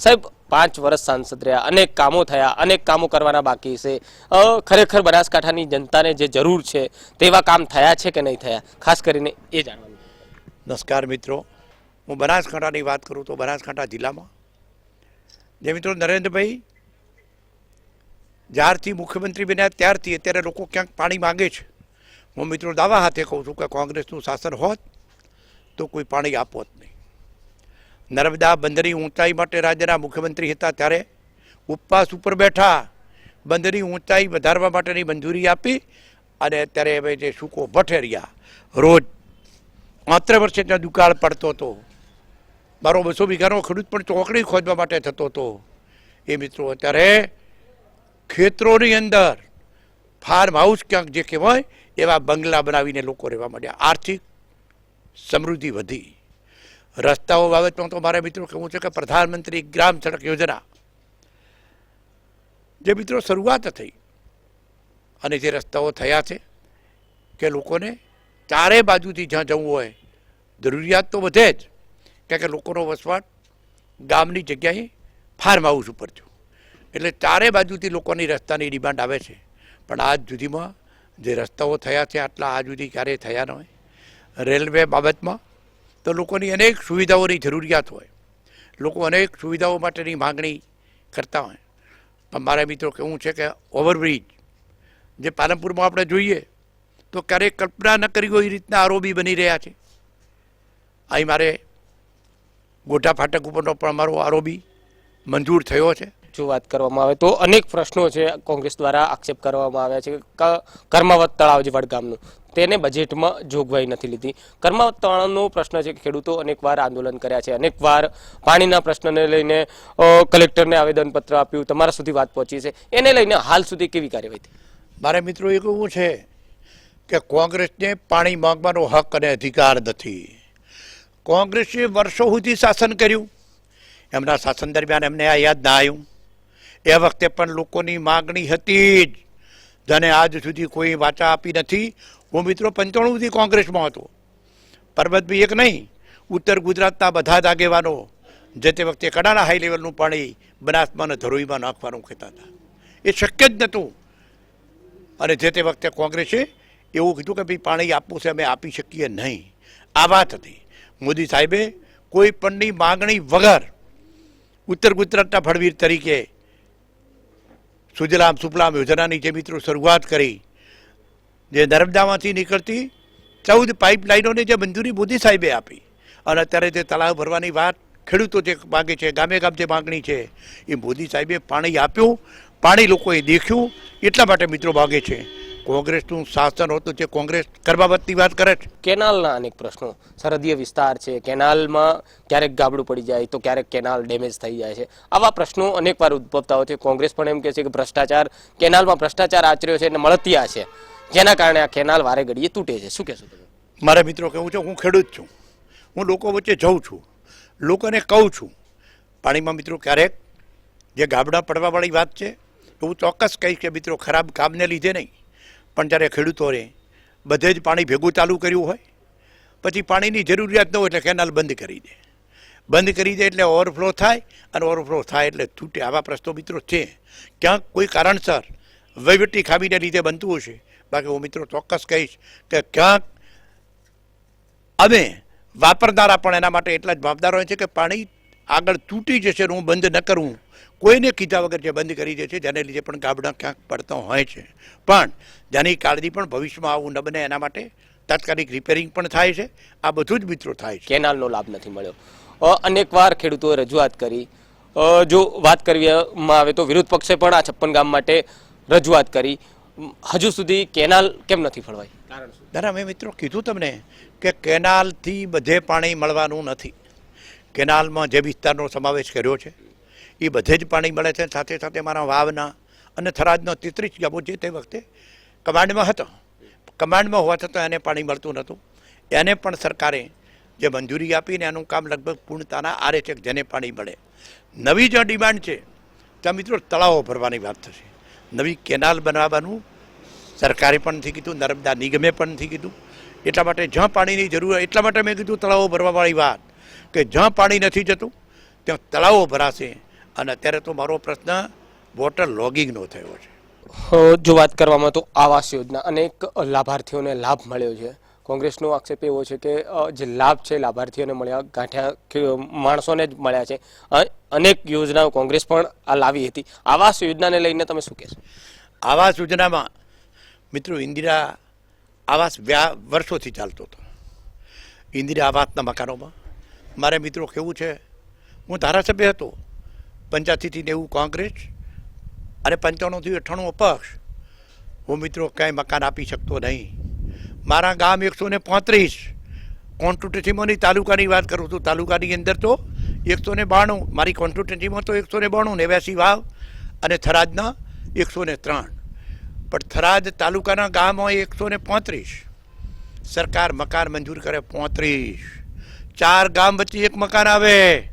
સાહેબ, પાંચ વર્ષ સાંસદ રહ્યા, અનેક કામો થયા, અનેક કામો કરવાના બાકી છે. ખરેખર બનાસકાંઠાની જનતાને જે જરૂર છે, તેવા કામ થયા છે કે નહીં થયા? ખાસ કરીને એ જાણવાનું. નમસ્કાર મિત્રો. હું બનાસકાંઠાની વાત કરું તો બનાસકાંઠા જિલ્લામાં. જે મિત્રો નરેન્દ્રભાઈ જ્યારથી મુખ્યમંત્રી બન્યા ત્યારથી અત્યારે લોકો ક્યાંક પાણી માંગે છે. હું મિત્રો દાવા હાથે કહું છું કે કોંગ્રેસનું શાસન હોત તો કોઈ પાણી આપોત. નર્મદા બંદરની ઊંચાઈ માટે રાજ્યના મુખ્યમંત્રી હતા ત્યારે ઉપવાસ ઉપર બેઠા બંદરની ઊંચાઈ વધારવા માટેની મંજૂરી આપી અને અત્યારે હવે જે સૂકો ભઠેરિયા રોજ માત્ર વર્ષે ત્યાં દુકાળ પડતો હતો. મારો બસો વીઘાનો ખેડૂત પણ ચોકડી ખોદવા માટે થતો હતો. એ મિત્રો, અત્યારે ખેતરોની અંદર ફાર્મ હાઉસ ક્યાંક જે કહેવાય એવા બંગલા બનાવીને લોકો રહેવા માંડ્યા. આર્થિક સમૃદ્ધિ વધી. રસ્તાઓ બાબતમાં તો મારે મિત્રો કહેવું છે કે પ્રધાનમંત્રી ગ્રામ સડક યોજના. જે મિત્રો શરૂઆત થઈ અને જે રસ્તાઓ થયા છે કે લોકોને ચારે બાજુથી જ્યાં જવું હોય, જરૂરિયાત તો વધે જ કારણ કે લોકોનો વસવાટ ગામની જગ્યાએ ફાર્મ હાઉસ ઉપર થયું. એટલે ચારે બાજુથી લોકોની રસ્તાની ડિમાન્ડ આવે છે. પણ આજ સુધીમાં જે રસ્તાઓ થયા છે, આટલા આજ સુધી ક્યારેય થયા ન હોય. રેલવે બાબતમાં તો લોકોની અનેક સુવિધાઓની જરૂરિયાત હોય. લોકો અનેક સુવિધાઓ માટેની માંગણી કરતા હોય. પણ મારા મિત્રો કેવું છે કે ઓવરબ્રિજ જે પાલનપુરમાં આપણે જોઈએ, તો ક્યારેય કલ્પના ન કરી હોય એ રીતના આરોબી બની રહ્યા છે. અહીં મારે ગોટા ફાટક ઉપરનો પણ અમારો આરોબી મંજૂર થયો છે. જો વાત કરવામાં આવે તો અનેક પ્રશ્નો છે કોંગ્રેસ દ્વારા આક્ષેપ કરવામાં આવ્યા છે કર્માવત તળાવ જે વડગામનું, તેને બજેટમાં જોગવાઈ નથી લીધી. કર્માવત તળાવનો પ્રશ્ન છે ખેડૂતો અનેકવાર આંદોલન કર્યા છે, અનેકવાર પાણીના પ્રશ્નને લઈને કલેક્ટરને આવેદનપત્ર આપ્યું, તમારા સુધી વાત પહોંચી છે. એને લઈને હાલ સુધી કેવી કાર્યવાહી થઈ? મારે મિત્રો, એ કહેવું છે કે કોંગ્રેસને પાણી માંગવાનો હક અને અધિકાર નથી. કોંગ્રેસે વર્ષો સુધી શાસન કર્યું. એમના શાસન દરમિયાન એમને આ યાદ ના આવ્યું. એ વખતે પણ લોકોની માગણી હતી જ. જેને આજ સુધી કોઈ વાચા આપી નથી. હું મિત્રો પંચાણું સુધી કોંગ્રેસમાં હતો. પરબતભાઈ એક નહીં. ઉત્તર ગુજરાતના બધા જ આગેવાનો જે તે વખતે કડાણા હાઈ લેવલનું પાણી બનાસમાં ધરોઈમાં નાખવાનું કહેતા હતા. એ શક્ય જ નહોતું. અને જે તે વખતે કોંગ્રેસે એવું કીધું કે ભાઈ, પાણી આપવું છે, અમે આપી શકીએ નહીં. આ વાત હતી. મોદી સાહેબે કોઈ પણની માગણી વગર ઉત્તર ગુજરાતના ફળવીર તરીકે સુજલામ સુફલામ યોજનાની જે મિત્રો શરૂઆત કરી, જે નર્મદામાંથી નીકળતી ચૌદ પાઇપલાઇનોને જે મંજૂરી મોદી સાહેબે આપી અને અત્યારે જે તળાવ ભરવાની વાત ખેડૂતો જે માગે છે ગામે ગામ જે માગણી છે, એ મોદી સાહેબે પાણી આપ્યું, પાણી લોકોએ દેખ્યું, એટલા માટે મિત્રો માગે છે. કોંગ્રેસનું શાસન હતું જે કોંગ્રેસ કરવા બાબતની વાત કરે છે. કેનાલના અનેક પ્રશ્નો. સરહદીય વિસ્તાર છે કેનાલમાં ક્યારેક ગાબડું પડી જાય તો ક્યારેક કેનાલ ડેમેજ થઈ જાય છે. આવા પ્રશ્નો અનેકવાર ઉદ્ભવતા હોય છે. કોંગ્રેસ પણ એમ કહે છે કે ભ્રષ્ટાચાર કેનાલમાં ભ્રષ્ટાચાર આચર્યો છે અને મળતિયા છે. જેના કારણે આ કેનાલ વારે ઘડીએ તૂટે છે. શું કહેશો તમે? મારા મિત્રો કહેવું છે હું ખેડૂત છું. હું લોકો વચ્ચે જઉં છું. લોકોને કહું છું. પાણીમાં મિત્રો ક્યારેક જે ગાબડા પડવાવાળી વાત છે હું ચોક્કસ કહીશ કે મિત્રો ખરાબ કામને લીધે નહીં. પણ જ્યારે ખેડૂતોને બધે જ પાણી ભેગું ચાલુ કર્યું હોય, પછી પાણીની જરૂરિયાત ન હોય એટલે કેનાલ બંધ કરી દે. બંધ કરી દે એટલે ઓવરફ્લો થાય અને ઓવરફ્લો થાય એટલે તૂટે. આવા પ્રશ્નો મિત્રો છે. ક્યાંક કોઈ કારણસર વહીવટી ખામીને લીધે બનતું હશે. બાકી હું મિત્રો ચોક્કસ કહીશ કે ક્યાંક અમે વાપરનારા પણ એના માટે એટલા જ જવાબદાર હોય છે કે પાણી આગળ તૂટી જશે હું બંધ ન કરું. કોઈને કીધા વગર જે બંધ કરી દે છે જેને લીધે પણ ગાબડા ક્યાંક પડતા હોય છે. પણ જેની કાળજી પણ ભવિષ્યમાં આવું ન બને એના માટે તાત્કાલિક રિપેરિંગ પણ થાય છે. આ બધું જ મિત્રો થાય છે. કેનાલનો લાભ નથી મળ્યો. અનેકવાર ખેડૂતોએ રજૂઆત કરી. જો વાત કરવામાં આવે તો વિરોધ પક્ષે પણ આ છપ્પન ગામ માટે રજૂઆત કરી. હજુ સુધી કેનાલ કેમ નથી ફળવાઈ? કારણ દાદા મેં મિત્રો કીધું તમને કે કેનાલથી બધે પાણી મળવાનું નથી. કેનાલમાં જે વિસ્તારનો સમાવેશ કર્યો છે એ બધે જ પાણી મળે છે. સાથે સાથે મારા વાવના અને થરાદનો તેત્રીસ ગામો જે તે વખતે કમાન્ડમાં હતો. કમાન્ડમાં હોવા છતાં એને પાણી મળતું નહોતું. એને પણ સરકારે જે મંજૂરી આપીને એનું કામ લગભગ પૂર્ણતાના આરે છે જેને પાણી મળે. નવી જે ડિમાન્ડ છે, ત્યાં મિત્રો તળાવો ભરવાની વાત થશે. નવી કેનાલ બનાવવાનું સરકારે પણ નથી કીધું, નર્મદા નિગમે પણ નથી કીધું. એટલા માટે જ્યાં પાણીની જરૂર એટલા માટે મેં કીધું તળાવો ભરવાવાળી વાત. કે જ્યાં પાણી નથી જતું, ત્યાં તળાવો ભરાશે. અને અત્યારે તો મારો પ્રશ્ન વોટર લોગિંગનો થયો છે. જો વાત કરવામાં તો આવાસ યોજના અનેક લાભાર્થીઓને લાભ મળ્યો છે. કોંગ્રેસનો આક્ષેપ એવો છે કે જે લાભ છે લાભાર્થીઓને મળ્યા ગાંઠ્યા માણસોને જ મળ્યા છે. અનેક યોજનાઓ કોંગ્રેસ પણ આ લાવી હતી. આવાસ યોજનાને લઈને તમે શું કહેશો? આવાસ યોજનામાં મિત્રો ઇન્દિરા આવાસ વર્ષોથી ચાલતો હતો. ઇન્દિરા આવાસના મકાનોમાં. મારે મિત્રો કેવું છે હું ધારાસભ્ય હતો. પંચ્યાસીથી નેવું કોંગ્રેસ અને પંચાણુંથી અઠ્ઠાણું અપક્ષ હું મિત્રો ક્યાંય મકાન આપી શકતો નહીં. મારા ગામ એકસો ને પાંત્રીસ. કોન્સ્ટિટ્યુન્સીમાંની તાલુકાની વાત કરું છું તાલુકાની અંદર તો એકસો ને બાણું. મારી કોન્સ્ટિટ્યુન્સીમાં તો એકસો ને બાણું, નેવ્યાસી વાવ અને થરાદના એકસો ને ત્રણ. પણ થરાદ તાલુકાના ગામમાં એકસો ને પાંત્રીસ. સરકાર મકાન મંજૂર કરે, પાંત્રીસ. ચાર ગામ વચ્ચે એક મકાન આવે.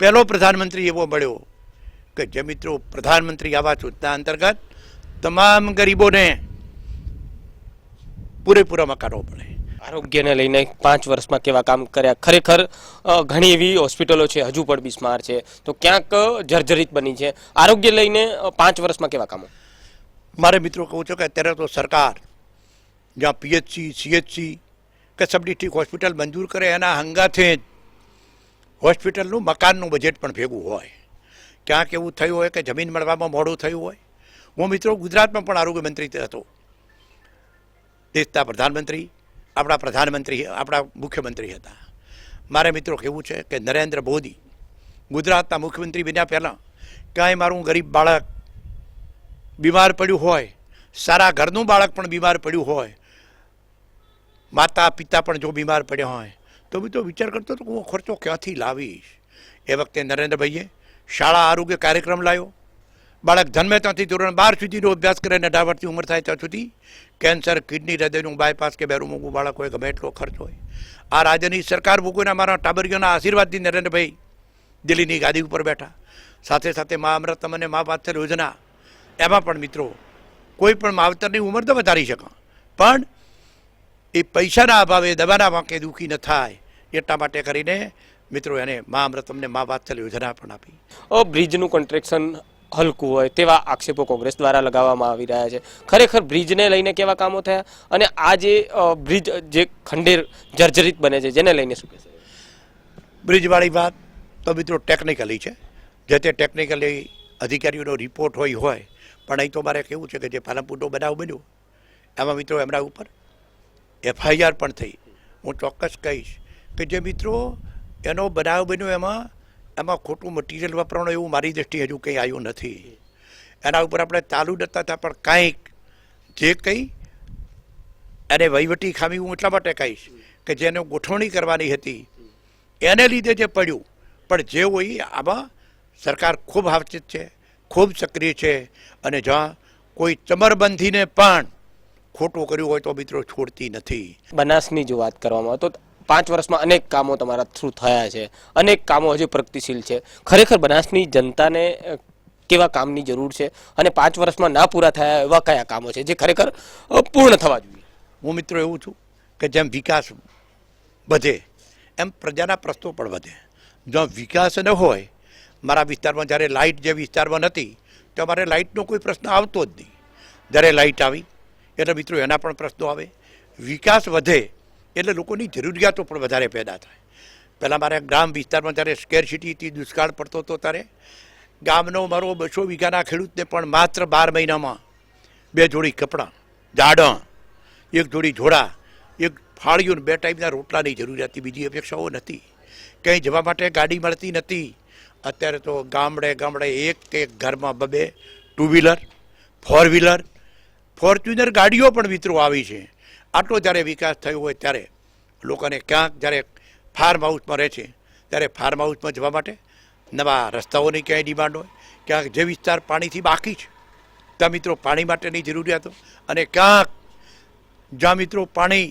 પહેલો પ્રધાનમંત્રી એવો મળ્યો કે જે મિત્રો પ્રધાનમંત્રી આવાસ યોજના અંતર્ગત તમામ ગરીબોને પૂરેપૂરા મકાનો મળે. આરોગ્યને લઈને પાંચ વર્ષમાં કેવા કામ કર્યા? ખરેખર ઘણી એવી હોસ્પિટલો છે હજુ પણ બિસ્માર છે. તો ક્યાંક જર્જરિત બની છે. આરોગ્ય લઈને પાંચ વર્ષમાં કેવા કામો? મારે મિત્રો કહું છું કે અત્યારે તો સરકાર જ્યાં પીએચસી સીએચસી કે સબ ડિસ્ટ્રિક્ટ હોસ્પિટલ મંજૂર કરે એના હંગાથે જ હોસ્પિટલનું મકાનનું બજેટ પણ ભેગું હોય. ક્યાંક એવું થયું હોય કે જમીન મળવામાં મોડું થયું હોય. હું મિત્રો ગુજરાતમાં પણ આરોગ્ય મંત્રી હતો. દેશના પ્રધાનમંત્રી, આપણા પ્રધાનમંત્રી, આપણા મુખ્યમંત્રી હતા. મારે મિત્રો કહેવું છે કે નરેન્દ્ર મોદી ગુજરાતના મુખ્યમંત્રી બન્યા પહેલાં ક્યાંય મારું ગરીબ બાળક બીમાર પડ્યું હોય, સારા ઘરનું બાળક પણ બીમાર પડ્યું હોય માતા પિતા પણ જો બીમાર પડ્યા હોય તો બી તો વિચાર કરતો હતો કે હું ખર્ચો ક્યાંથી લાવીશ એ વખતે નરેન્દ્રભાઈએ શાળા આરોગ્ય કાર્યક્રમ લાવ્યો. બાળક જન્મે ત્યાંથી ધોરણ બાર સુધીનો અભ્યાસ કરે અને અઢાર વર્ષની ઉંમર થાય ત્યાં સુધી કેન્સર, કિડની, હૃદયનું બાયપાસ કે બેરું મૂકવું બાળક હોય ગમે એટલો ખર્ચ હોય. આ રાજ્યની સરકાર ભોગવીને મારા ટાબરીઓના આશીર્વાદથી નરેન્દ્રભાઈ દિલ્હીની ગાદી ઉપર બેઠા. સાથે સાથે મા અમૃતમ અને મા પાથર યોજના. એમાં પણ મિત્રો, કોઈ પણ માવતરની ઉંમર તો વધારી શકા. પણ એ પૈસાના અભાવે દવાના વાંકે દુઃખી ન થાય. એટલા માટે કરીને મિત્રો એને મા અમૃતમને મા વાત્સલ યોજના પણ આપી. બ્રિજનું કન્સ્ટ્રક્શન હલકું હોય તેવા આક્ષેપો કોંગ્રેસ દ્વારા લગાવવામાં આવી રહ્યા છે. ખરેખર બ્રિજને લઈને કેવા કામો થયા? અને આ જે બ્રિજ જે ખંડેર જર્જરિત બને છે જેને લઈને શું કહેશે? બ્રિજવાળી વાત તો મિત્રો ટેકનિકલી છે. જે તે ટેકનિકલી અધિકારીઓનો રિપોર્ટ હોય હોય પણ અહીં તો મારે કેવું છે કે જે પાલનપુરનો બનાવ બન્યો એમાં મિત્રો એમના ઉપર એફઆઈઆર પણ થઈ. હું ચોક્કસ કહીશ કે જે મિત્રો, એનો બનાવ બન્યો એમાં એમાં ખોટું મટીરિયલ વાપરવાનું એવું મારી દ્રષ્ટિએ હજુ કંઈ આવ્યું નથી. એના ઉપર આપણે ચાલુ નતા હતા પણ કાંઈક જે કંઈ એને વહીવટી ખામી હું એટલા માટે કહીશ કે જેને ગોઠવણી કરવાની હતી, એને લીધે જે પડ્યું, પણ જે હોય આમાં સરકાર ખૂબ હાવચિત છે, ખૂબ સક્રિય છે, અને જ્યાં કોઈ ચમરબંધીને પણ ખોટું કર્યું હોય તો મિત્રો છોડતી નથી. બનાસની જો વાત કરવામાં તો પાંચ વર્ષમાં અનેક કામો તમારા થ્રુ થયા છે. અનેક કામો હજુ પ્રગતિશીલ છે. ખરેખર બનાસની જનતાને કેવા કામની જરૂર છે અને પાંચ વર્ષમાં ના પૂરા થયા એવા કયા કામો છે જે ખરેખર પૂર્ણ થવા જોઈએ? હું મિત્રો એવું છું કે જેમ વિકાસ વધે, એમ પ્રજાના પ્રશ્નો પણ વધે. જો વિકાસ ન હોય, મારા વિસ્તારમાં જ્યારે લાઇટ જે વિસ્તારમાં નથી તો અમારે લાઇટનો કોઈ પ્રશ્ન આવતો જ નહીં. જ્યારે લાઇટ આવી, એટલે મિત્રો એના પણ પ્રશ્નો આવે. વિકાસ વધે એટલે લોકોની જરૂરિયાતો પણ વધારે પેદા થાય. પહેલાં મારે ગ્રામ વિસ્તારમાં જ્યારે સ્કેર સિટીથી દુષ્કાળ પડતો હતો ત્યારે ગામનો મારો બસો વીઘાના ખેડૂતને પણ માત્ર બાર મહિનામાં બે જોડી કપડાં દાડણ એક જોડી જોડા એક ફાળીઓ બે ટાઈપના રોટલાની જરૂરિયાત હતી બીજી અપેક્ષાઓ નથી. કંઈ જવા માટે ગાડી મળતી નથી. અત્યારે તો ગામડે ગામડે એક કે ઘરમાં બબે two wheeler four wheeler Fortuner ગાડીઓ પણ મિત્રો આવી છે. આટલો જ્યારે વિકાસ થયો હોય ત્યારે લોકોને ક્યાંક જ્યારે ફાર્મ હાઉસમાં રહે છે, ત્યારે ફાર્મ હાઉસમાં જવા માટે નવા રસ્તાઓની ક્યાંય ડિમાન્ડ હોય, ક્યાંક જે વિસ્તાર પાણીથી બાકી છે, ત્યાં મિત્રો પાણી માટેની જરૂરિયાતો અને ક્યાંક જ્યાં મિત્રો પાણી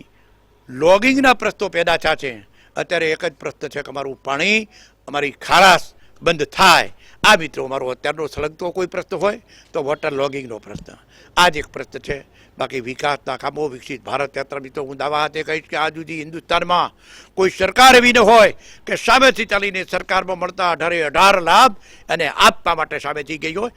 લોગિંગના પ્રશ્નો પેદા થયા છે, અત્યારે એક જ પ્રશ્ન છે કે અમારું પાણી, અમારી ખારાશ બંધ થાય આ મિત્રો અમારો અત્યારનો સળગતો કોઈ પ્રશ્ન હોય તો વોટર લોગિંગનો પ્રશ્ન. આ જ એક પ્રશ્ન છે. બાકી વિકાસના કામો વિકસિત ભારત યાત્રા મિત્રો, હું દાવા હાથે કહીશ કે આ સુધી હિન્દુસ્તાનમાં કોઈ સરકાર એવી ન હોય કે સામેથી ચાલીને સરકારમાં મળતા અઢારે અઢાર લાભ અને આપવા માટે સામેથી ગઈ હોય.